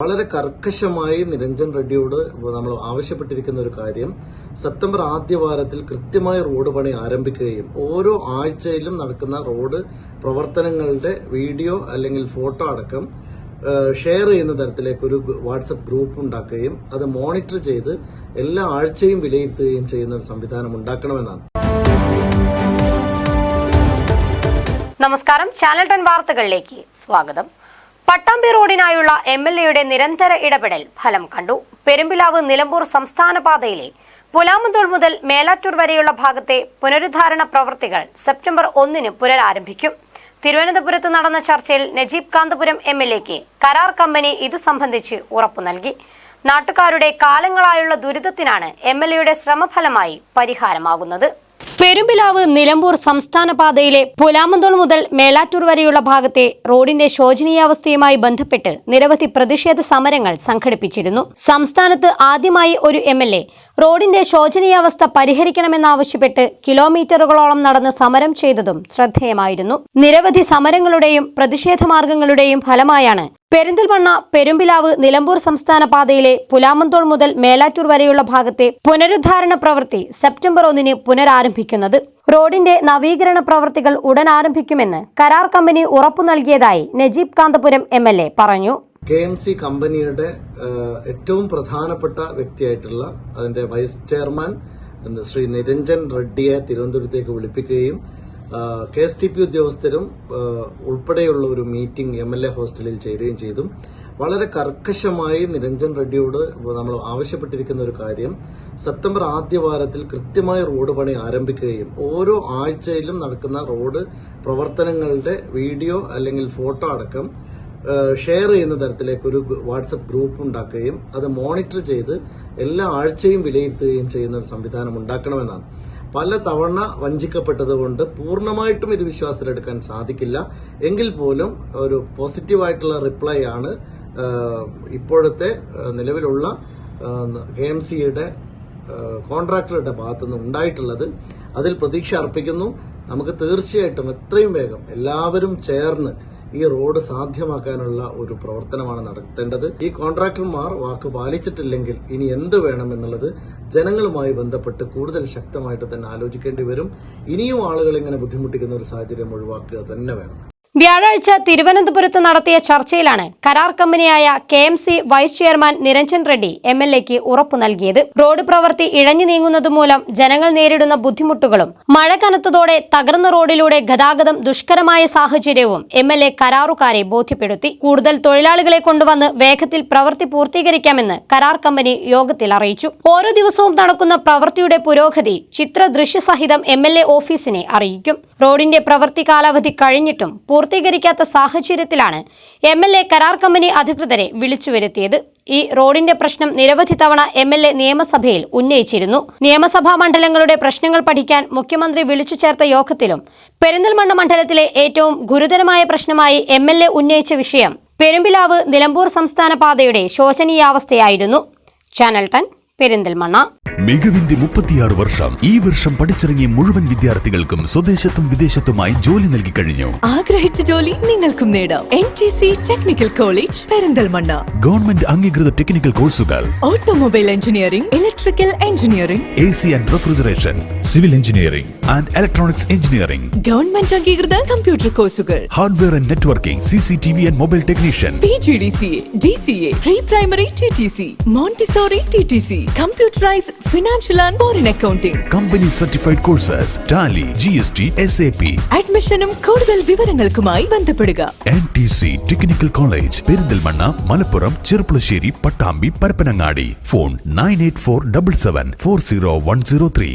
വളരെ കർക്കശമായി നിരഞ്ജൻ റെഡ്ഡിയോട് നമ്മൾ ആവശ്യപ്പെട്ടിരിക്കുന്ന ഒരു കാര്യം സെപ്റ്റംബർ ആദ്യ വാരത്തിൽ കൃത്യമായ റോഡ് പണി ആരംഭിക്കുകയും ഓരോ ആഴ്ചയിലും നടക്കുന്ന റോഡ് പ്രവർത്തനങ്ങളുടെ വീഡിയോ അല്ലെങ്കിൽ ഫോട്ടോ അടക്കം ഷെയർ ചെയ്യുന്ന തരത്തിലേക്ക് ഒരു വാട്സപ്പ് ഗ്രൂപ്പ് ഉണ്ടാക്കുകയും അത് മോണിറ്റർ ചെയ്ത് എല്ലാ ആഴ്ചയും വിലയിരുത്തുകയും ചെയ്യുന്ന ഒരു സംവിധാനം ഉണ്ടാക്കണമെന്നാണ്. നമസ്കാരം. ചാനൽ ടെൻ വാർത്തകളിലേക്ക് സ്വാഗതം. പട്ടാമ്പി റോഡിനായുള്ള എം എൽ എയുടെ നിരന്തര ഇടപെടൽ ഫലം കണ്ടു. പെരുമ്പിലാവ് നിലമ്പൂർ സംസ്ഥാന പാതയിലെ പുലാമന്തോൾ മുതൽ മേലാറ്റൂർ വരെയുള്ള ഭാഗത്തെ പുനരുദ്ധാരണ പ്രവൃത്തികൾ സെപ്റ്റംബർ ഒന്നിന് പുനരാരംഭിക്കും. തിരുവനന്തപുരത്ത് നടന്ന ചർച്ചയിൽ നജീബ് കാന്തപുരം എം എൽ എക്ക് കരാർ കമ്പനി ഇതു സംബന്ധിച്ച് ഉറപ്പു നൽകി. നാട്ടുകാരുടെ കാലങ്ങളായുള്ള ദുരിതത്തിനാണ് എം എൽ എയുടെ ശ്രമഫലമായി പരിഹാരമാകുന്നത്. പെരുമ്പിലാവ് നിലമ്പൂർ സംസ്ഥാന പാതയിലെ പുലാമന്തോൾ മുതൽ മേലാറ്റൂർ വരെയുള്ള ഭാഗത്തെ റോഡിന്റെ ശോചനീയാവസ്ഥയുമായി ബന്ധപ്പെട്ട് നിരവധി പ്രതിഷേധ സമരങ്ങൾ സംഘടിപ്പിച്ചിരുന്നു. സംസ്ഥാനത്ത് ആദ്യമായി ഒരു എം റോഡിന്റെ ശോചനീയാവസ്ഥ പരിഹരിക്കണമെന്നാവശ്യപ്പെട്ട് കിലോമീറ്ററുകളോളം നടന്ന് സമരം ചെയ്തതും ശ്രദ്ധേയമായിരുന്നു. നിരവധി സമരങ്ങളുടെയും പ്രതിഷേധ മാർഗങ്ങളുടെയും ഫലമായാണ് പെരിന്തൽമണ്ണ പെരുമ്പിലാവ് നിലമ്പൂർ സംസ്ഥാന പാതയിലെ പുലാമന്തോൾ മുതൽ മേലാറ്റൂർ വരെയുള്ള ഭാഗത്തെ പുനരുദ്ധാരണ പ്രവൃത്തി സെപ്റ്റംബർ ഒന്നിന് പുനരാരംഭിക്കുന്നത്. റോഡിന്റെ നവീകരണ പ്രവൃത്തികൾ ഉടൻ ആരംഭിക്കുമെന്ന് കരാർ കമ്പനി ഉറപ്പു നൽകിയതായി Najeeb Kanthapuram M L A പറഞ്ഞു. കെ എം സി കമ്പനിയുടെ ഏറ്റവും പ്രധാനപ്പെട്ട വ്യക്തിയായിട്ടുള്ള അതിന്റെ വൈസ് ചെയർമാൻ ശ്രീ നിരഞ്ജൻ റെഡ്ഡിയെ തിരുവനന്തപുരത്തേക്ക് വിളിപ്പിക്കുകയും കെ എസ് ടി പി ഉദ്യോഗസ്ഥരും ഉൾപ്പെടെയുള്ള ഒരു മീറ്റിംഗ് എം എൽ എ ഹോസ്റ്റലിൽ ചേരുകയും ചെയ്തു. വളരെ കർക്കശമായി നിരഞ്ജൻ റെഡ്ഡിയോട് നമ്മൾ ആവശ്യപ്പെട്ടിരിക്കുന്ന ഒരു കാര്യം സെപ്റ്റംബർ ആദ്യ വാരത്തിൽ കൃത്യമായി റോഡ് പണി ആരംഭിക്കുകയും ഓരോ ആഴ്ചയിലും നടക്കുന്ന റോഡ് പ്രവർത്തനങ്ങളുടെ വീഡിയോ അല്ലെങ്കിൽ ഫോട്ടോ അടക്കം ഷെയർ ചെയ്യുന്ന തരത്തിലേക്ക് ഒരു വാട്സപ്പ് ഗ്രൂപ്പ് ഉണ്ടാക്കുകയും അത് മോണിറ്റർ ചെയ്ത് എല്ലാ ആഴ്ചയും വിലയിരുത്തുകയും ചെയ്യുന്ന ഒരു സംവിധാനം ഉണ്ടാക്കണമെന്നാണ്. പല തവണ വഞ്ചിക്കപ്പെട്ടതുകൊണ്ട് പൂർണമായിട്ടും ഇത് വിശ്വാസത്തിലെടുക്കാൻ സാധിക്കില്ല. എങ്കിൽ പോലും ഒരു പോസിറ്റീവായിട്ടുള്ള റിപ്ലൈ ആണ് ഇപ്പോഴത്തെ നിലവിലുള്ള കെ എം സിയുടെ കോൺട്രാക്ടറുടെ ഭാഗത്തുനിന്ന് ഉണ്ടായിട്ടുള്ളത്. അതിൽ പ്രതീക്ഷ അർപ്പിക്കുന്നു. നമുക്ക് തീർച്ചയായിട്ടും എത്രയും വേഗം എല്ലാവരും ചേർന്ന് ഈ റോഡ് സാധ്യമാക്കാനുള്ള ഒരു പ്രവർത്തനമാണ് നടത്തേണ്ടത്. ഈ കോൺട്രാക്ടർമാർ വാക്ക് പാലിച്ചിട്ടില്ലെങ്കിൽ ഇനി എന്ത് വേണം എന്നുള്ളത് ജനങ്ങളുമായി ബന്ധപ്പെട്ട് കൂടുതൽ ശക്തമായിട്ട് തന്നെ ആലോചിക്കേണ്ടി വരും. ഇനിയും ആളുകൾ ഇങ്ങനെ ബുദ്ധിമുട്ടിക്കുന്ന ഒരു സാഹചര്യം ഒഴിവാക്കുക തന്നെ വേണം. വ്യാഴാഴ്ച തിരുവനന്തപുരത്ത് നടത്തിയ ചർച്ചയിലാണ് കരാർ കമ്പനിയായ K M C vice chairman Niranjan Reddy M L എക്ക് ഉറപ്പു നൽകിയത്. റോഡ് പ്രവൃത്തി ഇഴഞ്ഞു നീങ്ങുന്നതുമൂലം ജനങ്ങൾ നേരിടുന്ന ബുദ്ധിമുട്ടുകളും മഴ കനത്തതോടെ തകർന്ന റോഡിലൂടെ ഗതാഗതം ദുഷ്കരമായ സാഹചര്യവും എം എൽ എ കരാറുകാരെ ബോധ്യപ്പെടുത്തി. കൂടുതൽ തൊഴിലാളികളെ കൊണ്ടുവന്ന് വേഗത്തിൽ പ്രവൃത്തി പൂർത്തീകരിക്കാമെന്ന് കരാർ കമ്പനി യോഗത്തിൽ അറിയിച്ചു. ഓരോ ദിവസവും നടക്കുന്ന പ്രവൃത്തിയുടെ പുരോഗതി ചിത്ര ദൃശ്യസഹിതം എം എൽ എ ഓഫീസിനെ അറിയിക്കും. റോഡിന്റെ പ്രവൃത്തി കാലാവധി കഴിഞ്ഞിട്ടും പൂർത്തീകരിക്കാത്ത സാഹചര്യത്തിലാണ് എം എൽ എ കരാർ കമ്പനി അധികൃതരെ വിളിച്ചു വരുത്തിയത് ഈ റോഡിന്റെ പ്രശ്നം നിരവധി തവണ എം എൽ എ നിയമസഭയിൽ ഉന്നയിച്ചിരുന്നു. നിയമസഭാ മണ്ഡലങ്ങളുടെ പ്രശ്നങ്ങൾ പഠിക്കാൻ മുഖ്യമന്ത്രി വിളിച്ചു ചേർത്ത യോഗത്തിലും പെരിന്തൽമണ്ണ മണ്ഡലത്തിലെ ഏറ്റവും ഗുരുതരമായ പ്രശ്നമായി എം എൽ എ ഉന്നയിച്ച വിഷയം പെരുമ്പിലാവ് നിലമ്പൂർ സംസ്ഥാന പാതയുടെ ശോചനീയാവസ്ഥയായിരുന്നു. Channel ton Perinthalmanna. മികവിന്റെ മുപ്പത്തിയാറ് വർഷം ഈ വർഷം പഠിച്ചിറങ്ങിയ മുഴുവൻ വിദ്യാർത്ഥികൾക്കും സ്വദേശത്തും വിദേശത്തുമായി ജോലി നൽകി കഴിഞ്ഞു. ആഗ്രഹിച്ച ജോലി നിങ്ങൾക്കും നേടാം. N T C technical college Perinthalmanna. Government അംഗീകൃത ടെക്നിക്കൽ കോഴ്സുകൾ. Automobile engineering electrical engineering. A C and refrigeration civil engineering and electronics engineering. Government അംഗീകൃത കമ്പ്യൂട്ടർ കോഴ്സുകൾ. Hardware and networking C C T V and mobile technician. P G D C A D C A pre primary T T C Montessori T T C computerised financial and foreign accounting company certified courses Tally G S T S A P അഡ്മിഷനും കൂടുതൽ വിവരങ്ങൾക്കുമായി ബന്ധപ്പെടുക. N T C technical college Perinthalmanna Malappuram Cherpulassery Pattambi Parappanangadi. Phone nine eight four double seven four zero one zero three